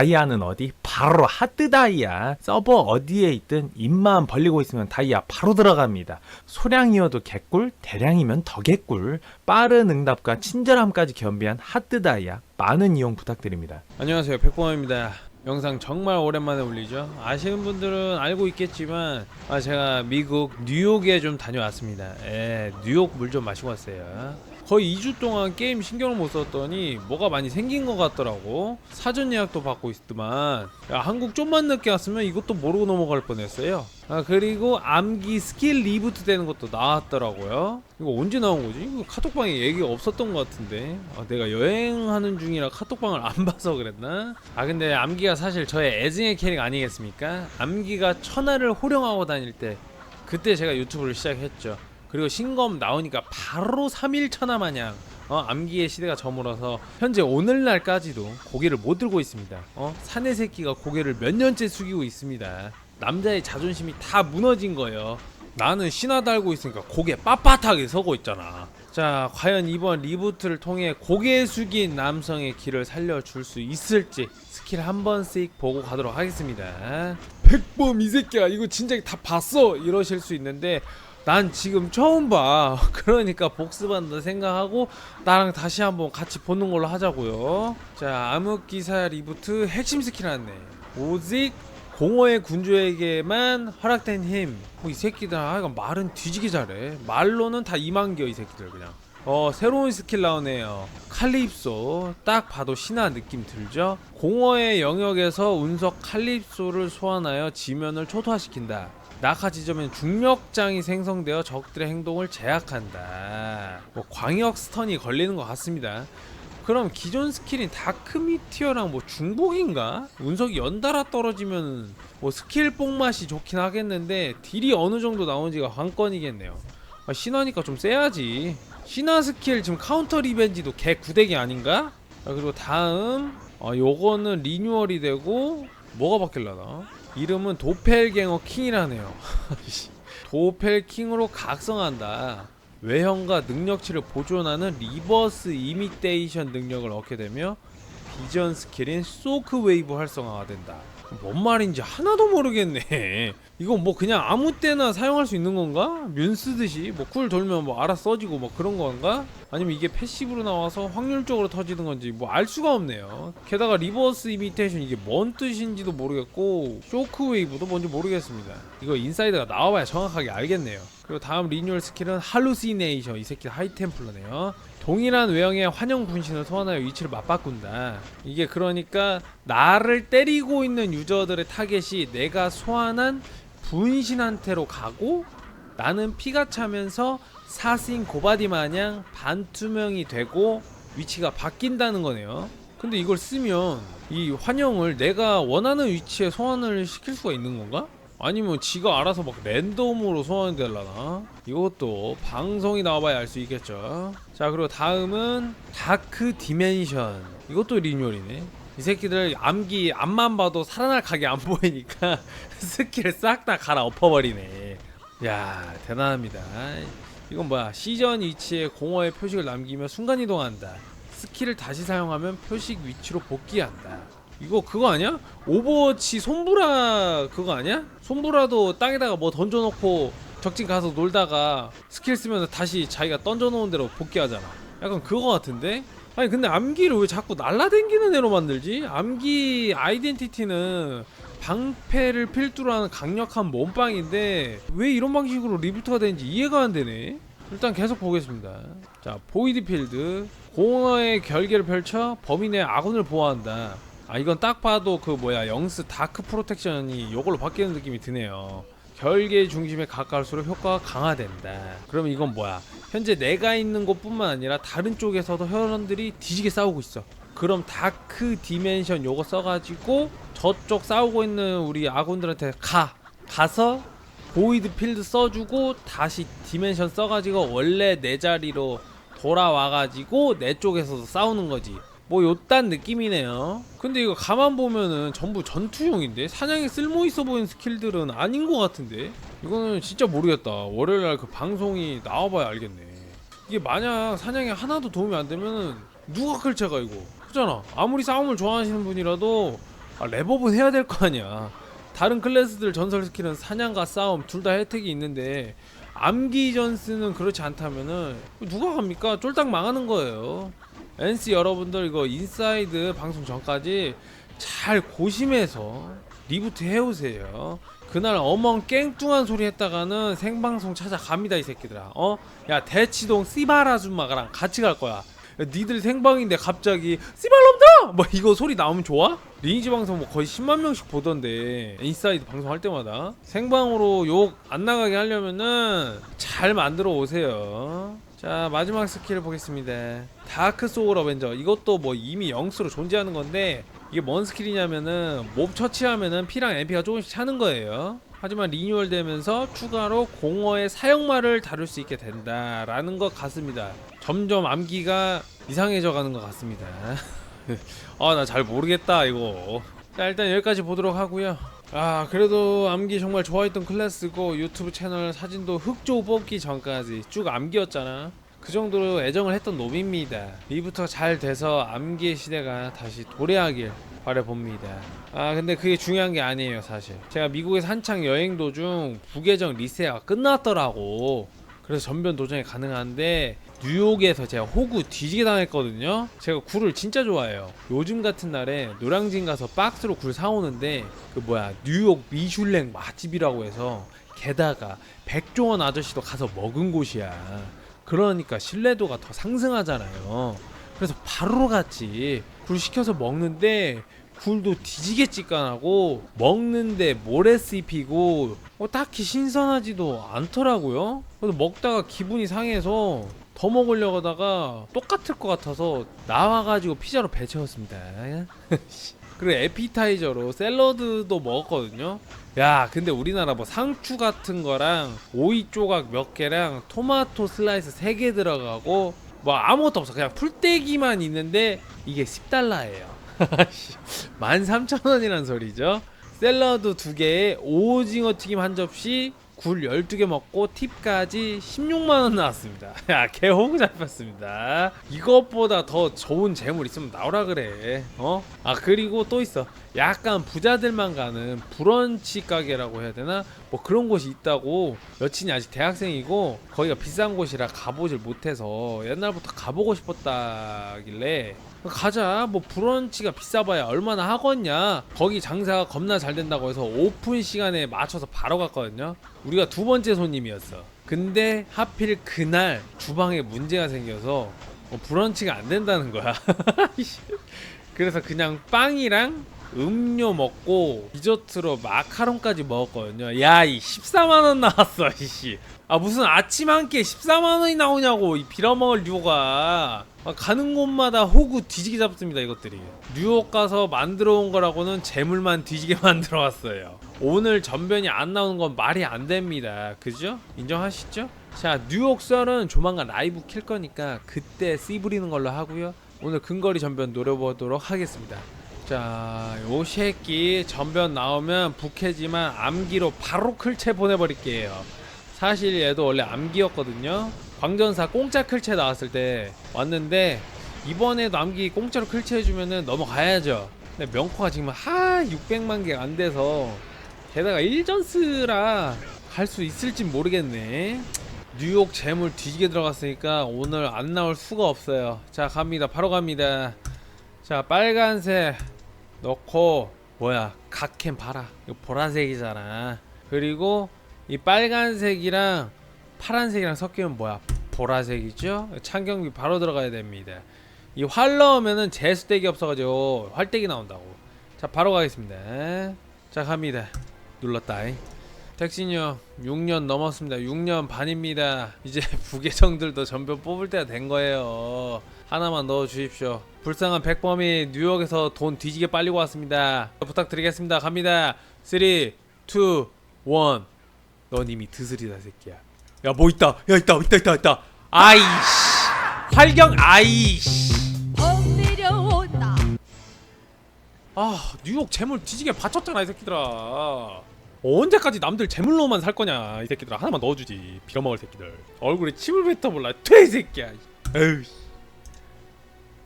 다이아는 어디? 바로 하드 다이아. 서버 어디에 있든 입만 벌리고 있으면 다이아 바로 들어갑니다. 소량이어도 개꿀, 대량이면 더 개꿀. 빠른 응답과 친절함까지 겸비한 하드 다이아. 많은 이용 부탁드립니다. 안녕하세요 백봉원입니다 영상 정말 오랜만에 올리죠 아시는 분들은 알고 있겠지만 아, 제가 미국 뉴욕에 좀 다녀왔습니다 예, 뉴욕 물 좀 마시고 왔어요 거의 2주 동안 게임 신경을 못 썼더니 뭐가 많이 생긴 것 같더라고 사전 예약도 받고 있더만 야, 한국 좀만 늦게 왔으면 이것도 모르고 넘어갈 뻔했어요 아 그리고 암기 스킬 리부트 되는 것도 나왔더라고요 이거 언제 나온 거지? 이거 카톡방에 얘기가 없었던 것 같은데 아, 내가 여행하는 중이라 카톡방을 안 봐서 그랬나? 아 근데 암기가 사실 저의 애증의 캐릭 아니겠습니까? 암기가 천하를 호령하고 다닐 때 그때 제가 유튜브를 시작했죠 그리고 신검 나오니까 바로 3일 천하 마냥 어, 암기의 시대가 저물어서 현재 오늘날까지도 고개를 못 들고 있습니다. 어, 사내 새끼가 고개를 몇 년째 숙이고 있습니다. 남자의 자존심이 다 무너진 거예요. 나는 신화 달고 있으니까 고개 빳빳하게 서고 있잖아. 자, 과연 이번 리부트를 통해 고개 숙인 남성의 길을 살려줄 수 있을지 스킬 한 번씩 보고 가도록 하겠습니다. 백범 이 새끼야 이거 진짜 다 봤어 이러실 수 있는데 난 지금 처음 봐. 그러니까 복습한다 생각하고 나랑 다시 한번 같이 보는 걸로 하자고요. 자, 암흑 기사 리부트 핵심 스킬 안내. 오직 공허의 군주에게만 허락된 힘. 뭐 이 새끼들 하여간 말은 뒤지게 잘해. 말로는 다 이만겨 이 새끼들 그냥. 어 새로운 스킬 나오네요 칼립소 딱 봐도 신화 느낌 들죠 공허의 영역에서 운석 칼립소를 소환하여 지면을 초토화시킨다 낙하 지점엔 중력장이 생성되어 적들의 행동을 제약한다 뭐 광역 스턴이 걸리는 것 같습니다 그럼 기존 스킬인 다크 미티어랑 뭐 중복인가? 운석이 연달아 떨어지면 뭐 스킬 뽕맛이 좋긴 하겠는데 딜이 어느 정도 나오는지가 관건이겠네요 아, 신화니까 좀 세야지 신화 스킬 지금 카운터 리벤지도 개 구대기 아닌가? 아, 그리고 다음 어, 요거는 리뉴얼이 되고 뭐가 바뀔라나? 이름은 도펠갱어 킹이라네요 도펠킹으로 각성한다 외형과 능력치를 보존하는 리버스 이미테이션 능력을 얻게 되며 비전 스킬인 소크 웨이브 활성화가 된다. 뭔 말인지 하나도 모르겠네. 이거 뭐 그냥 아무 때나 사용할 수 있는 건가? 뮨 쓰듯이 뭐 쿨 돌면 뭐 알아 써지고 뭐 그런 건가? 아니면 이게 패시브로 나와서 확률적으로 터지는 건지 뭐 알 수가 없네요. 게다가 리버스 이미테이션 이게 뭔 뜻인지도 모르겠고 쇼크 웨이브도 뭔지 모르겠습니다. 이거 인사이드가 나와봐야 정확하게 알겠네요. 그리고 다음 리뉴얼 스킬은 할루시네이션 이 새끼 하이템플러네요. 동일한 외형의 환영 분신을 소환하여 위치를 맞바꾼다. 이게 그러니까 나를 때리고 있는 유저들의 타겟이 내가 소환한 분신한테로 가고 나는 피가 차면서 사신 고바디 마냥 반투명이 되고 위치가 바뀐다는 거네요. 근데 이걸 쓰면 이 환영을 내가 원하는 위치에 소환을 시킬 수가 있는 건가? 아니면 지가 알아서 막 랜덤으로 소환이 되려나? 이것도 방송이 나와봐야 알 수 있겠죠. 자 그리고 다음은 다크 디멘션. 이것도 리뉴얼이네. 이 새끼들 암기 앞만 봐도 살아날 각이 안 보이니까 스킬을 싹다 갈아 엎어버리네. 야 대단합니다. 이건 뭐야? 시전 위치에 공허의 표식을 남기며 순간 이동한다. 스킬을 다시 사용하면 표식 위치로 복귀한다. 이거 그거 아니야? 오버워치 손브라 그거 아니야? 손브라도 땅에다가 뭐 던져놓고 적진 가서 놀다가 스킬 쓰면 다시 자기가 던져놓은 대로 복귀하잖아. 약간 그거 같은데? 아니 근데 암기를 왜 자꾸 날라댕기는 애로 만들지? 암기 아이덴티티는 방패를 필두로 하는 강력한 몸빵인데 왜 이런 방식으로 리부트가 되는지 이해가 안 되네. 일단 계속 보겠습니다. 자, 보이드 필드. 공허의 결계를 펼쳐 범인의 아군을 보호한다. 아, 이건 딱 봐도 그 뭐야, 영스 다크 프로텍션이 요걸로 바뀌는 느낌이 드네요. 결계 중심에 가까울수록 효과가 강화된다. 그러면 이건 뭐야? 현재 내가 있는 곳뿐만 아니라 다른 쪽에서도 혈원들이 뒤지게 싸우고 있어. 그럼 다크 디멘션 요거 써가지고 저쪽 싸우고 있는 우리 아군들한테 가 가서 보이드 필드 써주고 다시 디멘션 써가지고 원래 내 자리로 돌아와가지고 내 쪽에서도 싸우는 거지. 뭐 요딴 느낌이네요. 근데 이거 가만 보면은 전부 전투용인데 사냥에 쓸모 있어 보이는 스킬들은 아닌 것 같은데 이거는 진짜 모르겠다. 월요일 날 그 방송이 나와봐야 알겠네. 이게 만약 사냥에 하나도 도움이 안 되면은 누가 클체가 이거 그잖아. 아무리 싸움을 좋아하시는 분이라도 아, 랩업은 해야 될 거 아니야. 다른 클래스들 전설 스킬은 사냥과 싸움 둘 다 혜택이 있는데 암기 전스는 그렇지 않다면은 누가 갑니까? 쫄딱 망하는 거예요. NC 여러분들 이거 인사이드 방송 전까지 잘 고심해서 리부트 해오세요. 그날 어멍 깽뚱한 소리 했다가는 생방송 찾아갑니다 이 새끼들아. 어? 야 대치동 씨발 아줌마랑 같이 갈 거야. 야, 니들 생방인데 갑자기 씨발놈들아! 뭐 이거 소리 나오면 좋아? 리니지 방송 뭐 거의 10만 명씩 보던데 인사이드 방송 할 때마다 생방으로 욕 안 나가게 하려면은 잘 만들어 오세요. 자 마지막 스킬 보겠습니다. 다크 소울 어벤져 이것도 뭐 이미 영수로 존재하는 건데 이게 뭔 스킬이냐면은 몹 처치하면은 피랑 MP가 조금씩 차는 거예요. 하지만 리뉴얼 되면서 추가로 공허의 사용말을 다룰 수 있게 된다라는 것 같습니다. 점점 암기가 이상해져 가는 것 같습니다. 아 나 잘 모르겠다 이거. 자 일단 여기까지 보도록 하고요. 아 그래도 암기 정말 좋아했던 클래스고 유튜브 채널 사진도 흑조 뽑기 전까지 쭉 암기였잖아. 그 정도로 애정을 했던 놈입니다. 리부터 잘 돼서 암기의 시대가 다시 도래하길 바라봅니다. 아 근데 그게 중요한 게 아니에요 사실. 제가 미국에서 한창 여행 도중 부계정 리세가 끝났더라고. 그래서 전변 도전이 가능한데 뉴욕에서 제가 호구 뒤지게 당했거든요. 제가 굴을 진짜 좋아해요. 요즘 같은 날에 노량진 가서 박스로 굴 사오는데 그 뭐야 뉴욕 미슐랭 맛집이라고 해서 게다가 백종원 아저씨도 가서 먹은 곳이야. 그러니까 신뢰도가 더 상승하잖아요. 그래서 바로 갔지. 굴 시켜서 먹는데 굴도 뒤지게 찌깐하고 먹는데 모래 씹히고 어, 딱히 신선하지도 않더라고요. 그래서 먹다가 기분이 상해서 더 먹으려고 하다가 똑같을 것 같아서 나와가지고 피자로 배 채웠습니다. 그리고 에피타이저로 샐러드도 먹었거든요. 야, 근데 우리나라 뭐 상추 같은 거랑 오이 조각 몇 개랑 토마토 슬라이스 3개 들어가고 뭐 아무것도 없어. 그냥 풀떼기만 있는데 이게 10달러예요. 13,000원이란 소리죠. 샐러드 2개에 오징어 튀김 한 접시, 굴 12개 먹고 팁까지 16만원 나왔습니다. 야, 개호구 잡혔습니다. 이것보다 더 좋은 재물 있으면 나오라 그래. 어? 아, 그리고 또 있어. 약간 부자들만 가는 브런치 가게라고 해야 되나? 뭐 그런 곳이 있다고. 여친이 아직 대학생이고 거기가 비싼 곳이라 가보질 못해서 옛날부터 가보고 싶었다길래 가자. 뭐 브런치가 비싸봐야 얼마나 하겠냐. 거기 장사가 겁나 잘 된다고 해서 오픈 시간에 맞춰서 바로 갔거든요. 우리가 두 번째 손님이었어. 근데 하필 그날 주방에 문제가 생겨서 어, 브런치가 안 된다는 거야. 그래서 그냥 빵이랑 음료 먹고 디저트로 마카롱까지 먹었거든요. 야 이 14만원 나왔어 이씨. 아 무슨 아침 한 끼에 14만원이 나오냐고 이 빌어먹을 아, 가는 곳마다 호구 뒤지게 잡습니다 이것들이 뉴욕 가서 만들어 온 거라고는 재물만 뒤지게 만들어 왔어요 오늘 전변이 안 나오는 건 말이 안 됩니다 그죠? 인정하시죠? 자 뉴욕 썰은 조만간 라이브 킬 거니까 그때 씨 부리는 걸로 하고요 오늘 근거리 전변 노려보도록 하겠습니다 자, 요 새끼 전변 나오면 북해지만 암기로 바로 클체 보내버릴게요. 사실 얘도 원래 암기였거든요. 광전사 공짜 클체 나왔을 때 왔는데 이번에도 암기 공짜로 클체 해주면은 넘어가야죠. 근데 명코가 지금 하 600만 개안 돼서 게다가 1전스라 갈 수 있을진 모르겠네. 뉴욕 재물 뒤지게 들어갔으니까 오늘 안 나올 수가 없어요. 자 갑니다. 바로 갑니다. 자 빨간색 넣고 뭐야 각캠 봐라 이거 보라색이잖아 그리고 이 빨간색이랑 파란색이랑 섞이면 뭐야? 보라색이죠? 창경비 바로 들어가야 됩니다. 이 활 넣으면은 재수대기 없어가지고 활대기 나온다고. 자 바로 가겠습니다. 자 갑니다. 눌렀다잉 택신형 6년 넘었습니다. 6년 반입니다. 이제 부계정들도 전변 뽑을 때가 된 거예요. 하나만 넣어 주십시오. 불쌍한 백범이 뉴욕에서 돈 뒤지게 빨리고 왔습니다. 부탁드리겠습니다. 갑니다. 3 2 1넌 이미 드슬이다 새끼야 야 뭐 있다. 야 있다 있다 있다 있다. 아이씨. 활경 아이씨. 봄 내려온다 아 뉴욕 재물 뒤지게 바쳤잖아 이 새끼들아. 언제까지 남들 재물로만 살 거냐 이 새끼들아. 하나만 넣어주지 빌어먹을 새끼들. 얼굴에 침을 뱉어 볼라 퇴이 새끼야. 에휴